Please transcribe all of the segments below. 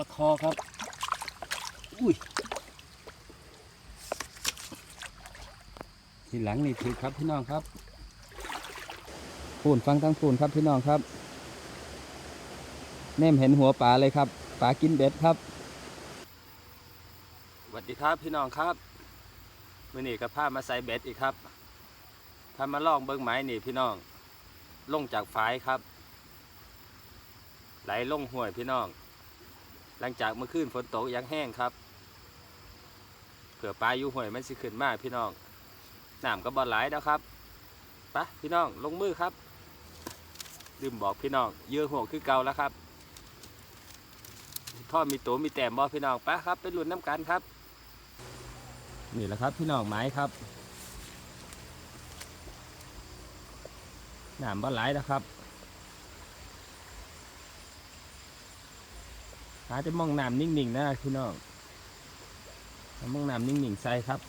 ปลาคอครับ อุ้ย ทีหลังนี่ถือครับพี่น้องครับพูนฟังทั้งพูนครับพี่น้องครับ แนมเห็นหัวปลาเลยครับปลากินเบ็ดครับสวัสดีครับพี่น้องครับมื่อนี้ก็พามาใส่เบ็ดอีกครับพามาลองเบิ้งไม้นี่พี่น้อง ลงจากฝายครับ ไหลลงห้วยพี่น้อง หลังจากเมื่อคืนฝนตกยังแห้งครับเผื่อปลาอยู่ห้วยมันสิขึ้นมากพี่น้องน้ำก็บ่หลายแล้วครับปะพี่น้องลงมือครับลืมบอกพี่น้องเยื่อหัวคือเก่าแล้วครับพ่อมีตัวมีแต้มบ่พี่น้องปะครับไปลุ้นน้ำกันครับ นี่แหละครับพี่น้องไม้ครับน้ำบ่หลายแล้วครับ หาจะมองน้ำนิ่งๆนะพี่น้องมองน้ำนิ่งๆใส่ครับ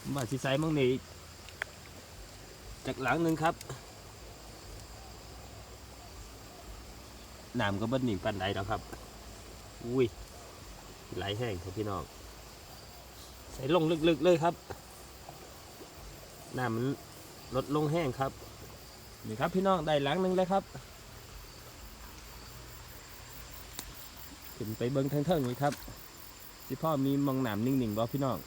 ผมว่าสิใส่มองนี่จากหลังหนึ่งครับน้ำก็บ่หนิ่งปันใดแล้วครับ อุ้ยไหลแห้งครับพี่น้อง ใส่ลงลึกๆเลยครับน้ำมันลดลงแห้งครับ นี่ครับพี่น้องได้หลังหนึ่งเลยครับ ขึ้นไปเบิ้งเทิงๆนี่ครับที่พ่อมีมองหนามนิ่งๆบ่พี่น้อง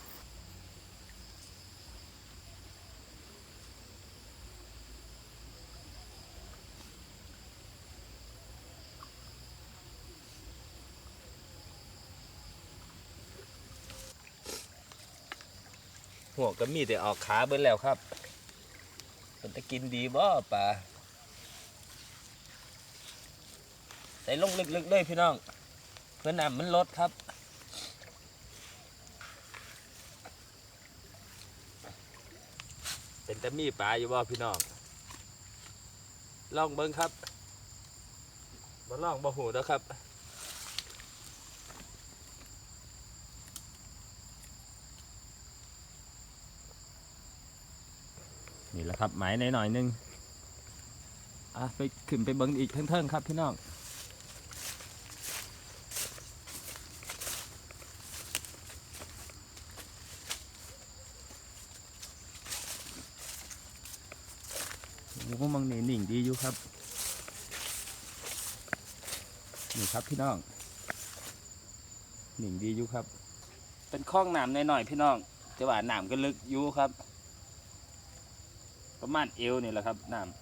หัวก็มีแต่ออกขาเบิ้แล้วครับมันจะกินดีบ่ป่าใส่ลงลึกๆเลยพี่น้อง พื่อน้ำมันลดครับเป็นตะมีปลาอยู่บ่พี่น้องลองเบิ้งครับมาลองบ่หูแล้วครับ นี่แหละครับ หมายหน่อยๆหนึงอะไปขึ้นไปเบิ้งอีกเทิงๆครับพี่น้อง โอ้มังนี่นิ่งดีอยู่ครับ นี่ ครับพี่น้อง หนิ่งดีอยู่ครับ เป็นคลองน้ำหน่อยๆพี่น้อง แต่ว่าน้ำก็ลึกอยู่ครับ ประมาณเอวนี่แหละครับน้ำ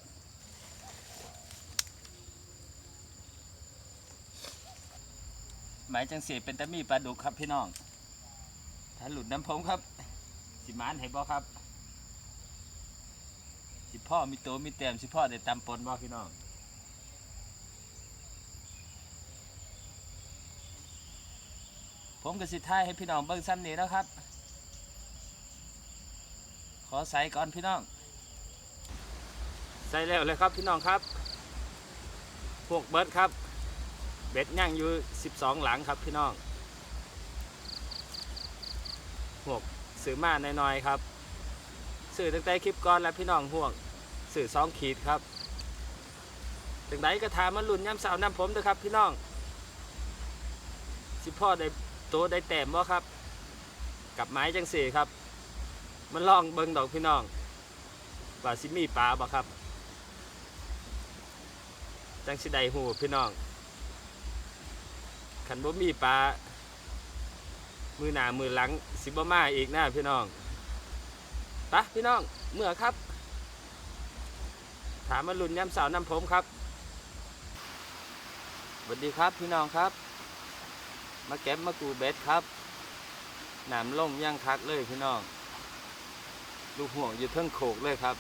หมายจังสีเป็นตะมีปลาดุกครับพี่น้อง ถ้าหลุดน้ำพงครับ สิมานให้บ่ครับ สิพ่อมีตัวมีแต้มสิพ่อได้ตำปนบ่พี่น้อง ผมก็สิท้ายให้พี่น้องเบิ่งซ้ำนี้แล้วครับ ขอใส่ก่อนพี่น้อง ใส่แล้วเลยครับพี่น้องครับ พวกเบิร์ดครับ เบ็ดย่างอยู่ 12 หลังครับพี่น้องพวกซื้อมาหน่อยๆครับสื่อตั้งแต่คลิปก่อนแล้วพี่น้องห่วงสื่อสองขีดครับถึงไหนก็ถามมาลุ่นย้ำสาวน้ำผมด้วยครับพี่น้อง สิพ่อได้ โตได้แต้มบ่ครับ กับไม้จังสี่ครับ มันลองเบิ่งดอกพี่น้องว่าสิมีปลาบ่ครับ จังสิได้หูพี่น้องขันบ่มีปลา มือหนามือหลังสิบ่มาอีกหน้าพี่น้องปะพี่น้องเมื่อครับ ถามมาลุนย้ำสาวน้ำผมครับสวัสดีครับพี่น้องครับ มาเก็บมากูเบ็ดครับหนามล่มย่างคักเลยพี่น้องลูกห่วงอยู่เทิงโขกเลยครับ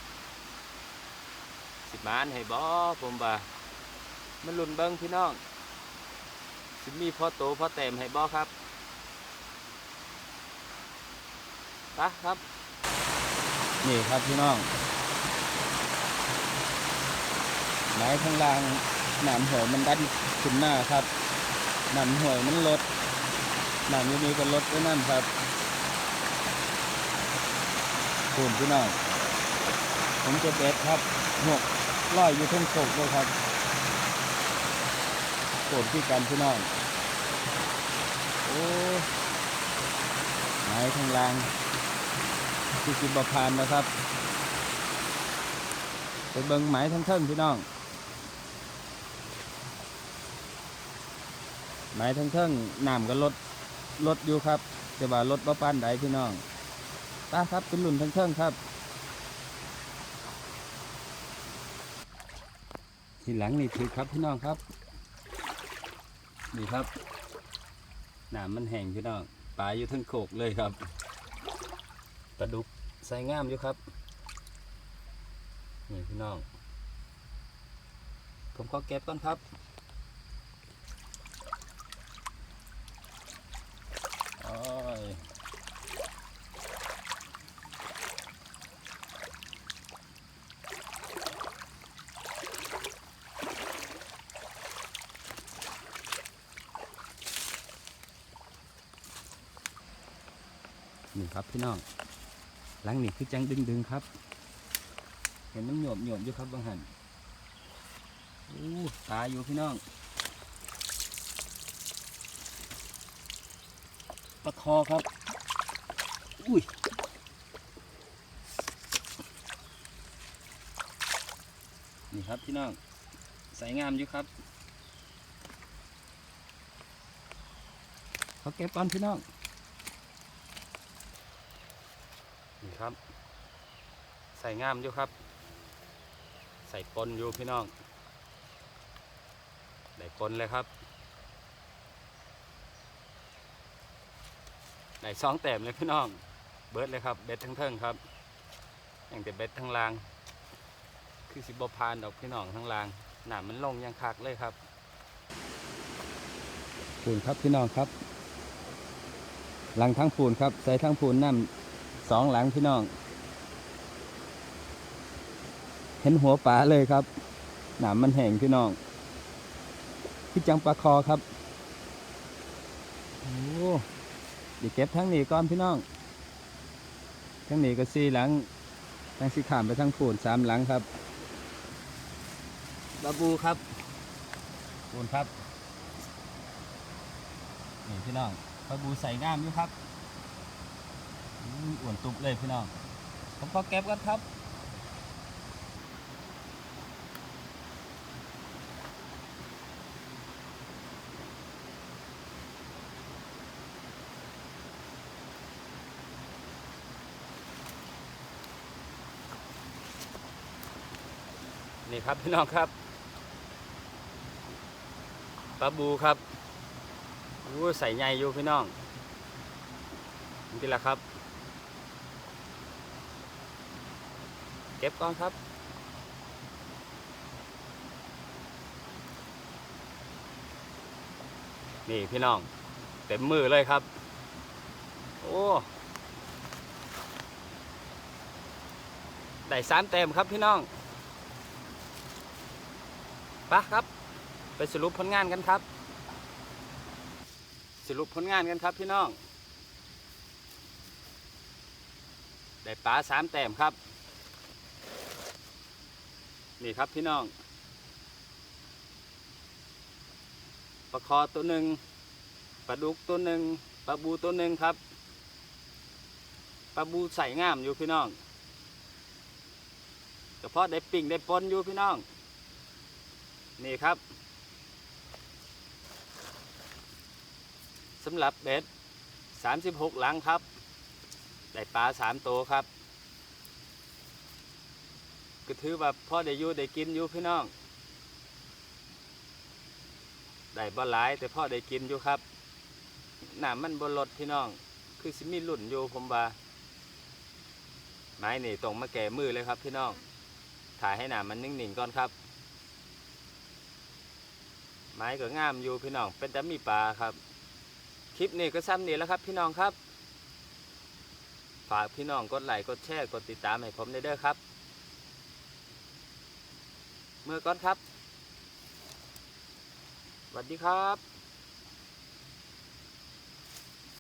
สิมานให้บอผมบ่ามันลุนเบิ้งพี่น้องสิมีพ่อโตพ่อแต้มให้บอครับปะครับ นี่ครับพี่น้องไม้ข้างล่างหนามหัวมันดันขึ้นหน้าครับ นามหัวมันลดหนามอยูนี้ก็ลดด้วยนั่นครับคุณพี่น้องผมจะเบ็ดครับหกร้อยอยู่ทั้งโขกเลยครับเปนที่กันพี่น้องโอ้ไม้ทางล่างที่สิบบพานนะครับ ไปเบิ่งไม้ทั้งเทิงพี่น้อง ไม้ทั้งเทิงน้ำก็ลดลดอยู่ครับแต่ว่าลดบ่ปานใดพี่น้องตาครับเป็นรุ่นทั้งเทิงครับ ทีหลังนี่ถือครับพี่น้องครับนี่ครับน้ำมันแห้งพี่น้องปลาอยู่ทั้งโขกเลยครับปลาดุกใส่งามอยู่ครับนี่พี่น้อง ผมก็เก็บก่อนครับโอ้ย นี่ครับพี่น้องหลังนี่คือจังดึงดึงครับ เห็นมันหยบหยบอยู่ครับบางหันอู้ตายอยู่พี่น้องปลาคอครับ อุ้ยนี่ครับพี่น้องใส่งามอยู่ครับเขาเก็บก่อนพี่น้อง นี่ ครับ ใส่งามอยู่ครับ ใส่ปนอยู่พี่น้องได้ปนเลยครับได้สองแต้มเลยพี่น้อง เบิดเลยครับ เบ็ดทั้งเทิงครับ อย่างแต่เบ็ดทั้งลาง คือสิบพานดอกพี่น้องทั้งลางหนามันลงยังคักเลยครับปูนครับพี่น้องครับ หลังทั้งปูนครับ ใส่ทั้งปูนน้ำ สองหลังพี่น้อง เห็นหัวปลาเลยครับ หนามมันแห้งพี่น้องพี่จังปลาคอครับโอ้เดี๋ยวเก็บทั้งนี้ก่อนพี่น้อง ทั้งนี้ก็สี่หลัง ทั้งสี่ขามไปทั้งปูนสามหลังครับบาบูครับปูนครับ นี่พี่น้องบาบูใส่งามอยู่ครับ อ้วนตุบเลยพี่น้องผมขอเก็บกันครับนี่ครับพี่น้องครับปลาบูครับอู้ใส่ใหญ่อยู่พี่น้องนี่แหละครับ ก็บก่อนครับ นี่พี่น้อง เต็มมือเลยครับ โอ้ได้สามเต็มครับพี่น้องไปครับ ไปสรุปผลงานกันครับ สรุปผลงานกันครับพี่น้อง ได้ปลาสามแต้มครับ นี่ครับพี่น้องปลาคอตัวหนึ่งปลาดุกตัวหนึ่งปลาบูตัวหนึ่งครับปลาบูใส่งามอยู่พี่น้องกระเพาะได้ปิ่งได้ปนอยู่พี่น้อง นี่ครับสำหรับเบ็ด36 หลังครับ ได้ปลา3ตัวครับ ก็ถือว่าพ่อได้อยู่ได้กินอยู่พี่น้อง ได้บ่หลายแต่พ่อได้กินอยู่ครับน้ำมันบนรถพี่น้อง คือสิมีหลุ่นอยู่ผมว่าไม้นี่ตรงมาแก่มือเลยครับพี่น้อง ถ่ายให้หนามันนิ่งๆก่อนครับ ไม้ก็งามอยู่พี่น้อง เป็นแต่มีปลาครับ คลิปนี้ก็ซ้ำนี่แล้วครับพี่น้องครับ ฝากพี่น้องกดไลค์กดแชร์กดติดตามให้ผมได้เด้อครับ เมื่อก่อนครับสวัสดีครับ